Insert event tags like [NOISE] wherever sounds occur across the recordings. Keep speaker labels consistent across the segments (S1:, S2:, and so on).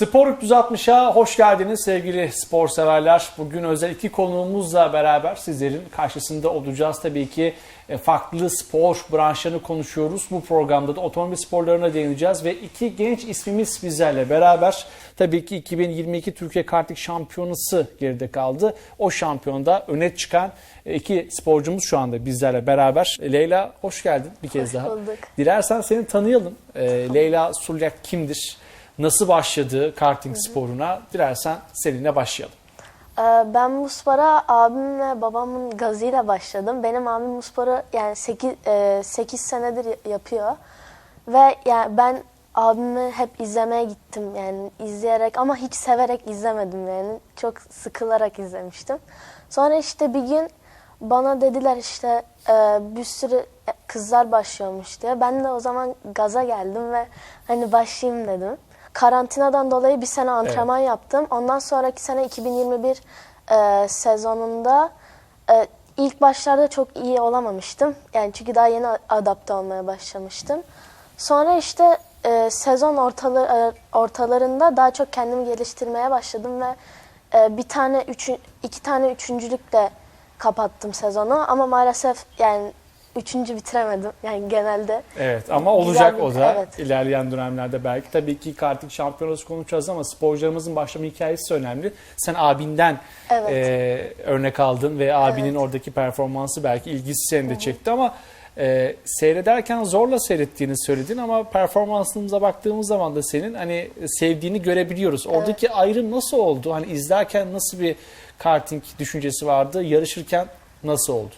S1: Spor 360'a hoş geldiniz sevgili spor severler. Bugün özel iki konuğumuzla beraber sizlerin karşısında olacağız. Tabii ki e, farklı spor branşlarını konuşuyoruz. Bu programda da otomobil sporlarına değineceğiz ve iki genç ismimiz bizlerle beraber. Tabii ki 2022 Türkiye Karting Şampiyonası geride kaldı. O şampiyonda öne çıkan e, iki sporcumuz şu anda bizlerle beraber. Leyla hoş geldin bir kez
S2: Hoş
S1: daha.
S2: bulduk.
S1: Dilersen seni tanıyalım. E, Leyla Sulyak kimdir? Nasıl başladı karting sporuna? Dilersen seninle başlayalım.
S2: Ee, Ben bu spora abim ve babamın gazıyla başladım. Benim abim bu sporu yani 8, 8 senedir yapıyor. Ve yani ben abimi hep izlemeye gittim yani izleyerek ama hiç severek izlemedim yani. Çok sıkılarak izlemiştim. Sonra işte bir gün bana dediler işte e, bir sürü kızlar başlıyormuş diye. Ben de o zaman gaza geldim ve hani başlayayım dedim. Karantinadan dolayı bir sene antrenman yaptım. Ondan sonraki sene 2021 e, sezonunda e, ilk başlarda çok iyi olamamıştım. Yani çünkü daha yeni adapte olmaya başlamıştım. Sonra işte e, sezon ortaları, ortalarında daha çok kendimi geliştirmeye başladım ve e, bir tane üçü, iki tane üçüncülükle kapattım sezonu ama maalesef yani üçüncü bitiremedim yani genelde.
S1: Evet ama olacak
S2: bir-
S1: o da
S2: evet.
S1: ilerleyen dönemlerde belki. Tabii ki karting şampiyonası konuşacağız ama sporcularımızın başlama hikayesi önemli. Sen abinden
S2: Evet.
S1: e, örnek aldın ve abinin oradaki performansı belki ilgisi seni de çekti ama e, seyrederken zorla seyrettiğini söyledin ama performansımıza baktığımız zaman da senin hani sevdiğini görebiliyoruz. Oradaki ayrım nasıl oldu? Hani izlerken nasıl bir karting düşüncesi vardı? Yarışırken nasıl oldu?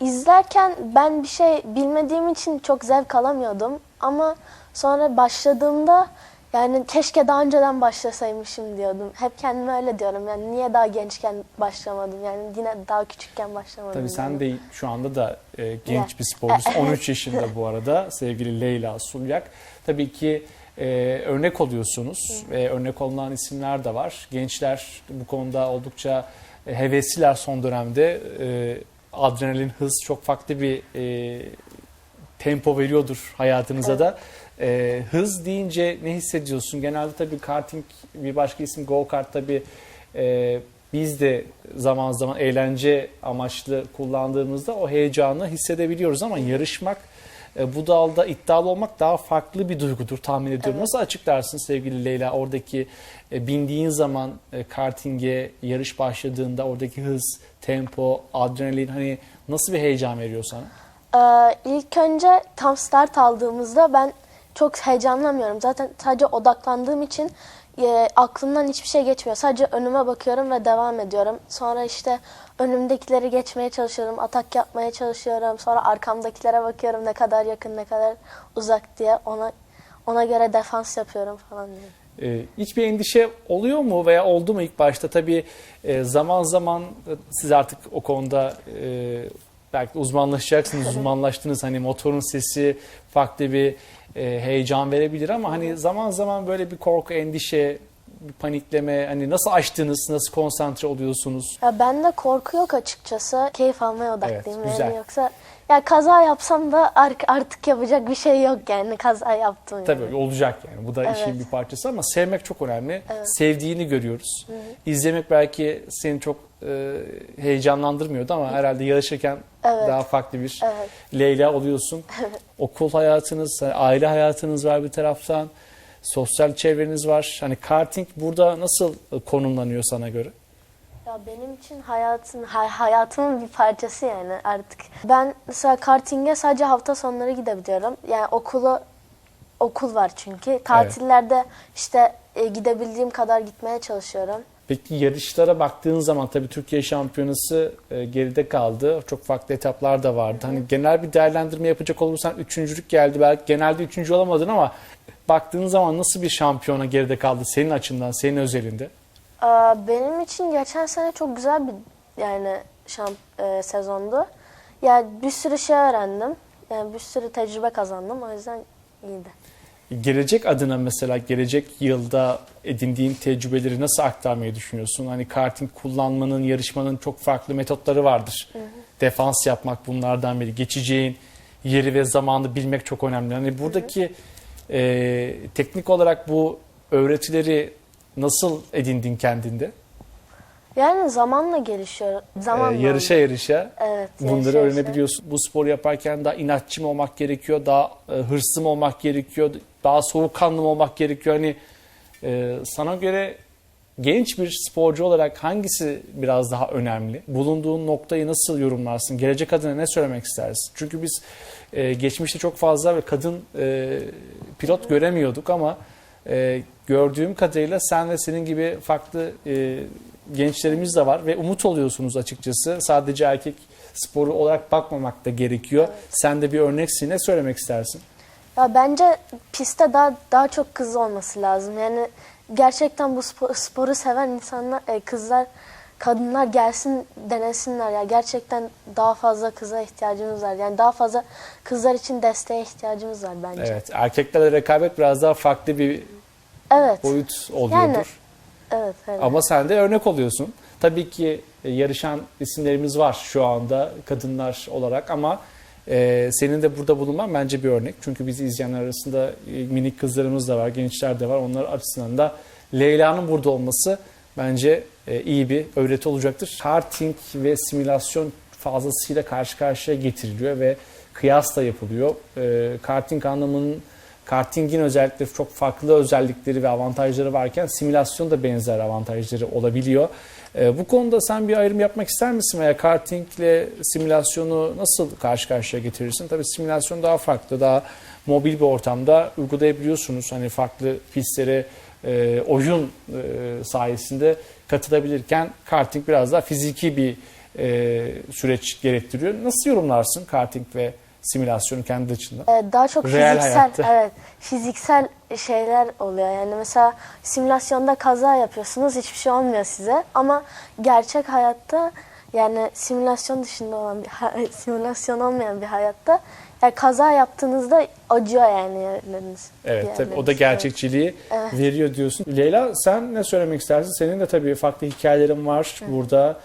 S2: İzlerken ben bir şey bilmediğim için çok zevk alamıyordum. Ama sonra başladığımda yani keşke daha önceden başlasaymışım diyordum. Hep kendime öyle diyorum. Yani niye daha gençken başlamadım? Yani yine daha küçükken başlamadım.
S1: Tabii sen de şu anda da e, genç
S2: Ya.
S1: bir sporcusun. [LAUGHS] 13 yaşında bu arada sevgili Leyla Sulyak. Tabii ki e, örnek oluyorsunuz ve örnek olunan isimler de var. Gençler bu konuda oldukça e, hevesliler son dönemde. E, adrenalin, hız çok farklı bir e, tempo veriyordur hayatınıza da. E, hız deyince ne hissediyorsun? Genelde tabii karting bir başka isim go kart tabii e, biz de zaman zaman eğlence amaçlı kullandığımızda o heyecanı hissedebiliyoruz ama yarışmak bu dalda iddialı olmak daha farklı bir duygudur tahmin ediyorum. Nasıl açıklarsın sevgili Leyla oradaki e, bindiğin zaman e, kartinge yarış başladığında oradaki hız, tempo, adrenalin hani nasıl bir heyecan veriyor sana?
S2: Ee, ilk önce tam start aldığımızda ben çok heyecanlanmıyorum. Zaten sadece odaklandığım için e, aklımdan hiçbir şey geçmiyor. Sadece önüme bakıyorum ve devam ediyorum. Sonra işte önümdekileri geçmeye çalışıyorum, atak yapmaya çalışıyorum. Sonra arkamdakilere bakıyorum ne kadar yakın, ne kadar uzak diye ona ona göre defans yapıyorum falan diye.
S1: Ee, hiçbir endişe oluyor mu veya oldu mu ilk başta? Tabii e, zaman zaman e, siz artık o konuda e, belki de uzmanlaşacaksınız, uzmanlaştınız. Hani motorun sesi farklı bir e, heyecan verebilir ama hani zaman zaman böyle bir korku, endişe, bir panikleme hani nasıl açtınız, nasıl konsantre oluyorsunuz?
S2: Ya bende korku yok açıkçası. Keyif almaya odaklıyım.
S1: Evet, güzel.
S2: yani yoksa ya kaza yapsam da ar- artık yapacak bir şey yok yani kaza yaptım. yani.
S1: Tabii olacak yani. Bu da işin
S2: Evet.
S1: bir parçası ama sevmek çok önemli. Sevdiğini görüyoruz. İzlemek belki seni çok e, heyecanlandırmıyordu ama herhalde yarışırken
S2: Evet.
S1: daha farklı bir
S2: Evet.
S1: Leyla oluyorsun. Okul hayatınız, aile hayatınız var bir taraftan. Sosyal çevreniz var. Hani karting burada nasıl konumlanıyor sana göre?
S2: Ya benim için hayatın hay- hayatımın bir parçası yani artık. Ben mesela karting'e sadece hafta sonları gidebiliyorum. Yani okulu okul var çünkü. Tatillerde işte e, gidebildiğim kadar gitmeye çalışıyorum.
S1: Peki yarışlara baktığın zaman tabii Türkiye Şampiyonası e, geride kaldı. Çok farklı etaplar da vardı. Hani genel bir değerlendirme yapacak olursan üçüncülük geldi. Belki genelde üçüncü olamadın ama baktığın zaman nasıl bir şampiyona geride kaldı senin açından, senin özelinde?
S2: Aa, Benim için geçen sene çok güzel bir yani şamp e, sezondu. Yani bir sürü şey öğrendim. Yani bir sürü tecrübe kazandım. O yüzden iyiydi.
S1: Gelecek adına mesela gelecek yılda edindiğin tecrübeleri nasıl aktarmayı düşünüyorsun? Hani karting kullanmanın, yarışmanın çok farklı metotları vardır. Defans yapmak bunlardan biri. Geçeceğin yeri ve zamanı bilmek çok önemli. Hani buradaki e, teknik olarak bu öğretileri nasıl edindin kendinde?
S2: Yani zamanla gelişiyor.
S1: Ee,
S2: Zamanla.
S1: yarışa yarışa
S2: Evet.
S1: bunları
S2: yarışa yarışa.
S1: öğrenebiliyorsun. Bu sporu yaparken daha inatçı mı olmak gerekiyor, daha e, hırslı mı olmak gerekiyor, daha soğukkanlı mı olmak gerekiyor? Hani e, sana göre genç bir sporcu olarak hangisi biraz daha önemli? Bulunduğun noktayı nasıl yorumlarsın? Gelecek adına ne söylemek istersin? Çünkü biz e, geçmişte çok fazla ve kadın e, pilot göremiyorduk ama e, gördüğüm kadarıyla sen ve senin gibi farklı e, gençlerimiz de var ve umut oluyorsunuz açıkçası. Sadece erkek sporu olarak bakmamak da gerekiyor. Sen de bir örneksin. Ne söylemek istersin?
S2: Ya bence pistte daha daha çok kız olması lazım. Yani gerçekten bu spo- sporu seven insanlar, e, kızlar, kadınlar gelsin denesinler ya. Gerçekten daha fazla kıza ihtiyacımız var. Yani daha fazla kızlar için desteğe ihtiyacımız var bence.
S1: Evet, erkeklerle rekabet biraz daha farklı bir
S2: Evet.
S1: boyut oluyordur.
S2: Evet, evet.
S1: Ama sen de örnek oluyorsun. Tabii ki e, yarışan isimlerimiz var şu anda kadınlar olarak ama e, senin de burada bulunman bence bir örnek. Çünkü bizi izleyenler arasında e, minik kızlarımız da var, gençler de var. Onlar açısından da Leyla'nın burada olması bence e, iyi bir öğreti olacaktır. Karting ve simülasyon fazlasıyla karşı karşıya getiriliyor ve kıyas da yapılıyor. E, karting anlamının Karting'in özellikle çok farklı özellikleri ve avantajları varken simülasyon da benzer avantajları olabiliyor. Ee, bu konuda sen bir ayrım yapmak ister misin veya kartingle simülasyonu nasıl karşı karşıya getirirsin? Tabii simülasyon daha farklı, daha mobil bir ortamda uygulayabiliyorsunuz. Hani farklı pistlere e, oyun e, sayesinde katılabilirken karting biraz daha fiziki bir e, süreç gerektiriyor. Nasıl yorumlarsın karting ve simülasyonu kendi açından?
S2: Ee, daha çok
S1: Real
S2: fiziksel
S1: hayatta.
S2: evet fiziksel şeyler oluyor. Yani mesela simülasyonda kaza yapıyorsunuz hiçbir şey olmuyor size ama gerçek hayatta yani simülasyon dışında olan bir [LAUGHS] simülasyon olmayan bir hayatta yani kaza yaptığınızda acıyor yani yerleriniz.
S1: Evet tabii o da gerçekçiliği
S2: Evet.
S1: veriyor diyorsun. Leyla sen ne söylemek istersin? Senin de tabii farklı hikayelerin var burada.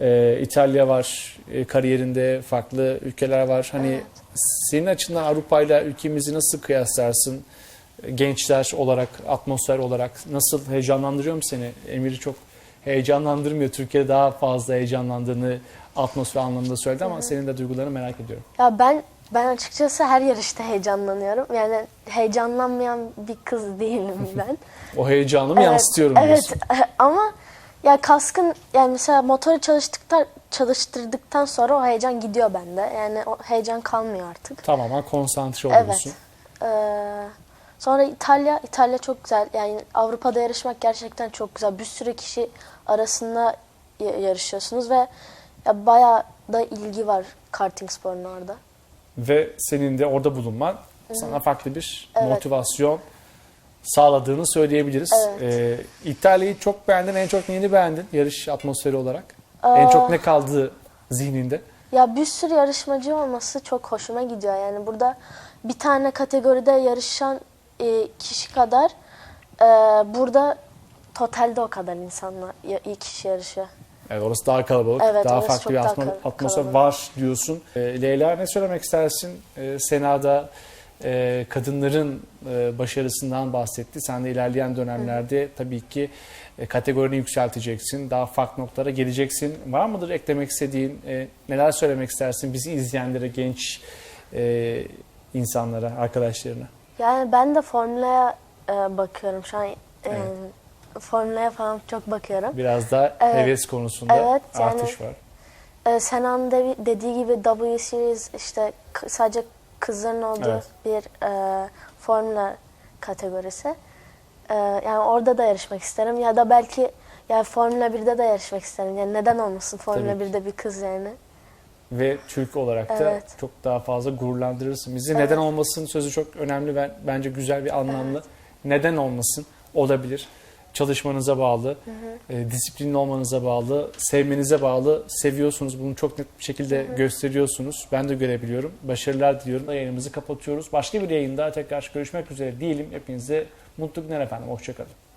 S1: Ee, İtalya var e, kariyerinde, farklı ülkeler var. Hani
S2: Evet.
S1: senin açından Avrupa ile ülkemizi nasıl kıyaslarsın? Gençler olarak, atmosfer olarak nasıl heyecanlandırıyor mu seni? Emir'i çok heyecanlandırmıyor. Türkiye'de daha fazla heyecanlandığını atmosfer anlamında söyledi ama senin de duygularını merak ediyorum.
S2: Ya ben ben açıkçası her yarışta heyecanlanıyorum. Yani heyecanlanmayan bir kız değilim [LAUGHS] ben.
S1: O heyecanı mı
S2: Evet,
S1: yansıtıyorum
S2: Evet
S1: diyorsun. [LAUGHS]
S2: ama ya kaskın yani mesela motoru çalıştıktan çalıştırdıktan sonra o heyecan gidiyor bende. Yani o heyecan kalmıyor artık.
S1: Tamamen konsantre
S2: Evet.
S1: oluyorsun.
S2: Ee, sonra İtalya, İtalya çok güzel. Yani Avrupa'da yarışmak gerçekten çok güzel. Bir sürü kişi arasında ya- yarışıyorsunuz ve ya bayağı da ilgi var karting sporuna orada.
S1: ve senin de orada bulunman sana farklı bir
S2: Evet.
S1: motivasyon sağladığını söyleyebiliriz.
S2: Evet.
S1: Ee, İtalya'yı çok beğendin, en çok neyini beğendin yarış atmosferi olarak? En çok ne kaldı zihninde?
S2: Ya bir sürü yarışmacı olması çok hoşuma gidiyor. Yani burada bir tane kategoride yarışan e, kişi kadar e, burada totalde o kadar insanla ya- kişi yarışıyor.
S1: Evet, orası daha kalabalık,
S2: Evet,
S1: daha
S2: orası
S1: farklı
S2: çok
S1: bir
S2: daha
S1: atmo-
S2: kal-
S1: atmosfer
S2: kalabalık.
S1: var diyorsun. Ee, Leyla ne söylemek istersin? Ee, Sena'da e, kadınların e, başarısından bahsetti. Sen de ilerleyen dönemlerde tabii ki e, kategorini yükselteceksin. Daha farklı noktalara geleceksin. Var mıdır eklemek istediğin? e, neler söylemek istersin bizi izleyenlere, genç e, insanlara, arkadaşlarına?
S2: Yani ben de Formula'ya e, bakıyorum şu an. e,
S1: Evet.
S2: Formula'ya falan çok bakıyorum.
S1: Biraz da
S2: Evet.
S1: heves konusunda
S2: Evet, yani-
S1: artış var.
S2: E, Sena'nın de- dediği gibi W Series işte sadece kızların olduğu
S1: Evet.
S2: bir e, Formula kategorisi. E, yani orada da yarışmak isterim ya da belki yani Formula 1'de de yarışmak isterim. Yani neden olmasın Formula
S1: Tabii ki.
S2: 1'de bir kız yani.
S1: ve Türk olarak da
S2: Evet.
S1: çok daha fazla gururlandırırsın bizi.
S2: Evet.
S1: Neden olmasın sözü çok önemli ve bence güzel bir anlamlı. Neden olmasın? Olabilir. Çalışmanıza bağlı, e, disiplinli olmanıza bağlı, sevmenize bağlı. Seviyorsunuz. Bunu çok net bir şekilde gösteriyorsunuz. Ben de görebiliyorum. Başarılar diliyorum. Yayınımızı kapatıyoruz. Başka bir yayında tekrar görüşmek üzere diyelim. Hepinize mutlu günler efendim. Hoşçakalın.